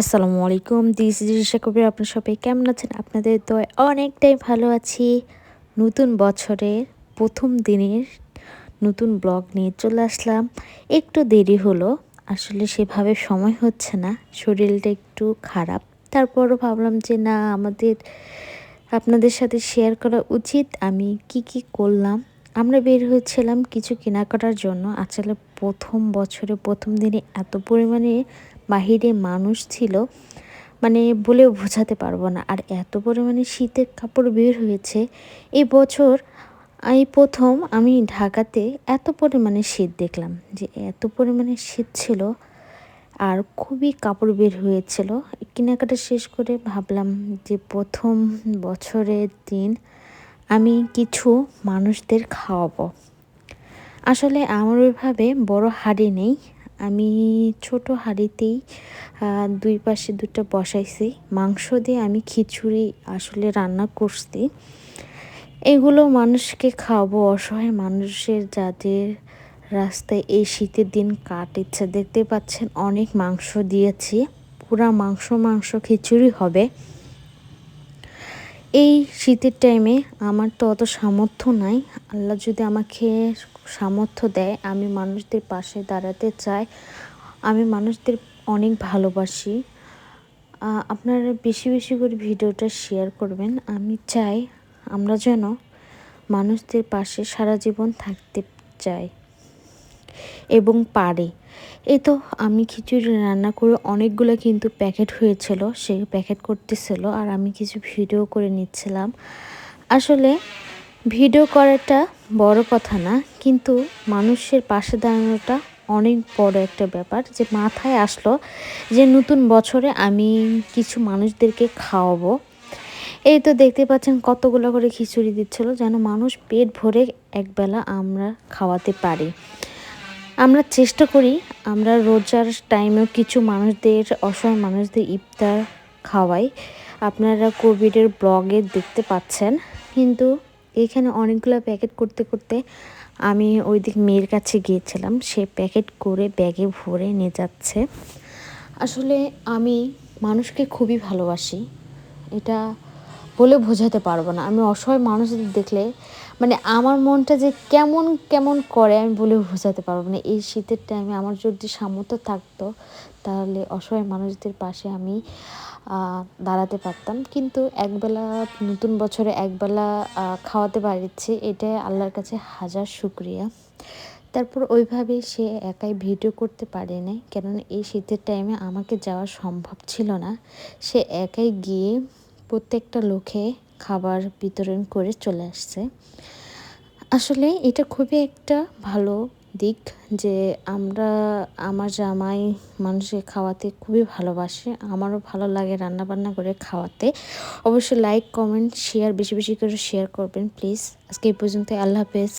আসসালামু আলাইকুম this is Risha কবির আপনার সবাই কেমন আছেন? আপনাদের তো অনেকটাই ভালো আছি। নতুন বছরের প্রথম দিনের নতুন ব্লগ নিয়ে চলে আসলাম। একটু দেরি হলো, আসলে সেভাবে সময় হচ্ছে না, শরীরটা একটু খারাপ। তারপরও ভাবলাম যে না, আমাদের, আপনাদের সাথে শেয়ার করা উচিত। আমি কি কি করলাম আমরা বের হয়েছিলাম কিছু কেনাকাটার জন্য। আসলে প্রথম বছরে, প্রথম দিনে এত পরিমাণে বাহিরে মানুষ ছিল মানে বলেও বোঝাতে পারব না। আর এত পরিমাণে শীতের কাপড় বের হয়েছে। এই বছর এই প্রথম আমি ঢাকাতে এত পরিমাণে শীত দেখলাম যে এত পরিমাণে শীত ছিল আর খুবই কাপড় বের হয়েছিল। কেনাকাটা শেষ করে ভাবলাম যে প্রথম বছরের দিন আমি কিছু মানুষদের খাওয়াবো। আসলে আমার ওইভাবে বড় হাড়ি নেই। আমি ছোট হাঁড়িতেই দুই পাশে দুটো বসাইছি। মাংস দিয়ে আমি খিচুড়ি আসলে রান্না করছি। এগুলো মানুষকে খাওয়াবো। অসহায় মানুষের যাদের রাস্তায় এই শীতের দিন কাটিচ্ছে দেখতে পাচ্ছেন, অনেক মাংস দিয়েছি। পুরা মাংস মাংস খিচুড়ি হবে। এই শীতের টাইমে আমার তো অত সামর্থ্য নাই। আল্লাহ যদি আমাকে সামর্থ্য দেয়, আমি মানুষদের পাশে দাঁড়াতে চাই। আমি মানুষদের অনেক ভালোবাসি। আপনারা বেশি বেশি করে ভিডিওটা শেয়ার করবেন। আমি চাই আমরা যেন মানুষদের পাশে সারা জীবন থাকতে চাই। এবং পারে এই তো আমি খিচুড়ি রান্না করে অনেকগুলো কিন্তু প্যাকেট হয়েছিল, সে প্যাকেট করতেছিল আর আমি কিছু ভিডিও করে নিচ্ছিলাম। আসলে ভিডিও করাটা বড় কথা না, কিন্তু মানুষের পাশে দাঁড়ানোটা অনেক বড় একটা ব্যাপার যে মাথায় আসলো যে নতুন বছরে আমি কিছু মানুষদেরকে খাওয়াবো। এই তো দেখতে পাচ্ছেন কতগুলো করে খিচুড়ি দিচ্ছিল যেন মানুষ পেট ভরে একবেলা আমরা খাওয়াতে পারি। আমরা চেষ্টা করি আমরা রোজার টাইমেও কিছু মানুষদের, অসহায় মানুষদের ইফতার খাওয়াই। আপনারা কোভিডের ব্লগে দেখতে পাচ্ছেন। কিন্তু এখানে অনেকগুলো প্যাকেট করতে করতে আমি ওই দিক মেয়ের কাছে গিয়েছিলাম। সে প্যাকেট করে ব্যাগে ভরে নিয়ে যাচ্ছে। আসলে আমি মানুষকে খুবই ভালোবাসি। এটা বলে বোঝাতে পারব না। আমি অসহায় মানুষদের দেখলে মানে আমার মনটা যে কেমন কেমন করে আমি বলে বোঝাতে পারব না। এই শীতের টাইমে আমার যদি সামর্থ্য থাকতো, তাহলে অসহায় মানুষদের পাশে আমি দাঁড়াতে পারতাম। কিন্তু একবেলা, নতুন বছরে একবেলা খাওয়াতে পারছি এটাই আল্লাহর কাছে হাজার শুক্রিয়া। তারপর ওইভাবে সে একাই ভিডিও করতে পারে নাই কেননা এই শীতের টাইমে আমাকে যাওয়া সম্ভব ছিল না। সে একাই গিয়ে প্রত্যেকটা লোকে খাবার বিতরণ করে চলে আসছে। আসলে এটা খুবই একটা ভালো দিক যে আমরা, আমার জামাই মানুষকে খাওয়াতে খুবই ভালোবাসে, আমারও ভালো লাগে রান্না বান্না করে খাওয়াতে। অবশ্যই লাইক কমেন্ট শেয়ার বেশি বেশি করে শেয়ার করবেন প্লিজ আজকে এই পর্যন্ত আল্লাহ হাফেজ।